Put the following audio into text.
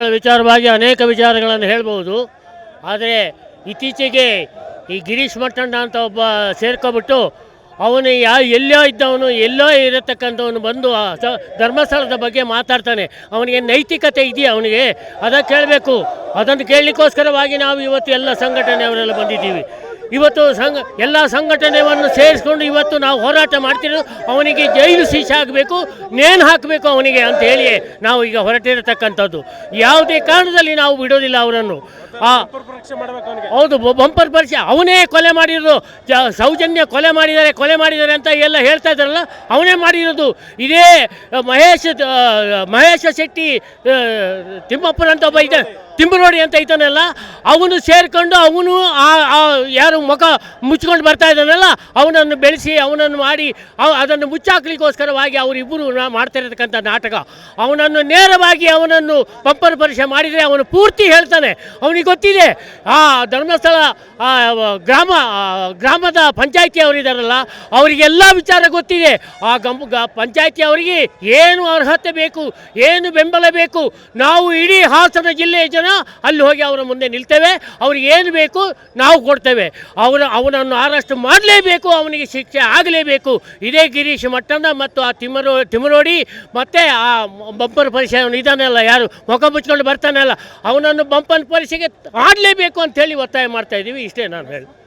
ವಿಚಾರವಾಗಿ ಅನೇಕ ವಿಚಾರಗಳನ್ನು ಹೇಳ್ಬೋದು. ಆದರೆ ಇತ್ತೀಚೆಗೆ ಈ ಗಿರೀಶ್ ಮಟ್ಟಣ್ಣ ಅಂತ ಒಬ್ಬ ಸೇರ್ಕೊಬಿಟ್ಟು ಅವನು ಯಾ ಎಲ್ಲೋ ಇದ್ದವನು, ಎಲ್ಲೋ ಇರತಕ್ಕಂಥವನು ಬಂದು ಧರ್ಮಸ್ಥಳದ ಬಗ್ಗೆ ಮಾತಾಡ್ತಾನೆ. ಅವನಿಗೆ ನೈತಿಕತೆ ಇದೆಯಾ ಅವನಿಗೆ? ಅದಕ್ಕೆ ಕೇಳಬೇಕು. ಅದನ್ನು ಕೇಳಲಿಕ್ಕೋಸ್ಕರವಾಗಿ ನಾವು ಇವತ್ತು ಎಲ್ಲ ಸಂಘಟನೆಯವರೆಲ್ಲ ಬಂದಿದ್ದೀವಿ. ಇವತ್ತು ಸಂಘ, ಎಲ್ಲ ಸಂಘಟನೆಯನ್ನು ಸೇರಿಸ್ಕೊಂಡು ಇವತ್ತು ನಾವು ಹೋರಾಟ ಮಾಡ್ತಿರೋದು, ಅವನಿಗೆ ಜೈಲು ಶಿಕ್ಷೆ ಆಗಬೇಕು ನೇಣು ಹಾಕಬೇಕು ಅವನಿಗೆ ಅಂತ ಹೇಳಿ ನಾವು ಈಗ ಹೊರಟಿರತಕ್ಕಂಥದ್ದು. ಯಾವುದೇ ಕಾರಣದಲ್ಲಿ ನಾವು ಬಿಡೋದಿಲ್ಲ ಅವರನ್ನು. ಹೌದು ಬಂಪರ್ ಪರೀಕ್ಷೆ ಅವನೇ ಕೊಲೆ ಮಾಡಿರೋದು ಸೌಜನ್ಯ ಕೊಲೆ ಮಾಡಿದ್ದಾರೆ ಕೊಲೆ ಮಾಡಿದ್ದಾರೆ ಅಂತ ಎಲ್ಲ ಹೇಳ್ತಾ ಇದ್ದಾರಲ್ಲ, ಅವನೇ ಮಾಡಿರೋದು. ಇದೇ ಮಹೇಶ್ ಮಹೇಶ ಶೆಟ್ಟಿ ತಿಮ್ಮಪ್ಪನಂತ ಒಬ್ಬ ಇದ್ದಾನೆ. ತಿಮ್ಮರೋಡಿ ಅಂತ ಐತಾನಲ್ಲ ಅವನು ಸೇರಿಕೊಂಡು ಅವನು ಯಾರು ಮುಖ ಮುಚ್ಕೊಂಡು ಬರ್ತಾ ಇದ್ದಾನಲ್ಲ, ಅವನನ್ನು ಬೆಳೆಸಿ, ಅವನನ್ನು ಮಾಡಿ ಅದನ್ನು ಮುಚ್ಚಾಕ್ಲಿಕ್ಕೋಸ್ಕರವಾಗಿ ಅವರಿಬ್ಬರು ಮಾಡ್ತಾ ಇರತಕ್ಕಂಥ ನಾಟಕ. ಅವನನ್ನು ನೇರವಾಗಿ ಅವನನ್ನು ಪಂಪನ ಪರೀಕ್ಷೆ ಮಾಡಿದರೆ ಅವನು ಪೂರ್ತಿ ಹೇಳ್ತಾನೆ. ಅವನಿಗೆ ಗೊತ್ತಿದೆ, ಆ ಧರ್ಮಸ್ಥಳ ಗ್ರಾಮ ಗ್ರಾಮದ ಪಂಚಾಯತಿ ಅವರಿದ್ದಾರಲ್ಲ ಅವರಿಗೆಲ್ಲ ವಿಚಾರ ಗೊತ್ತಿದೆ. ಆ ಗಂಪು ಪಂಚಾಯತಿ ಅವರಿಗೆ ಏನು ಅರ್ಹತೆ ಬೇಕು, ಏನು ಬೆಂಬಲ ಬೇಕು, ನಾವು ಇಡೀ ಹಾಸನ ಜಿಲ್ಲೆಯ ಜನ ಅಲ್ಲಿ ಹೋಗಿ ಅವರ ಮುಂದೆ ನಿಲ್ತೇವೆ. ಅವ್ರಿಗೆ ಏನು ಬೇಕು ನಾವು ಕೊಡ್ತೇವೆ. ಅವರ ಅವನನ್ನು ಅರೆಸ್ಟ್ ಮಾಡಲೇಬೇಕು, ಅವನಿಗೆ ಶಿಕ್ಷೆ ಆಗಲೇಬೇಕು. ಇದೇ ಗಿರೀಶ್ ಮಟ್ಟಂದ ಮತ್ತು ಆ ತಿಮ್ಮರೋ ತಿಮರೋಡಿ ಮತ್ತು ಆ ಬಂಪರ್ ಪರೀಕ್ಷೆ ಅವನು ಇದಾನಲ್ಲ ಯಾರು? ಮುಖ ಮುಚ್ಕೊಂಡು ಬರ್ತಾನಲ್ಲ. ಅವನನ್ನು ಬಂಪರ್ ಪರೀಕ್ಷೆಗೆ ಆಡಲೇಬೇಕು ಅಂತೇಳಿ ಒತ್ತಾಯ ಮಾಡ್ತಾ ಇದ್ದೀವಿ. ಇಷ್ಟೇ ನಾನು ಹೇಳಿ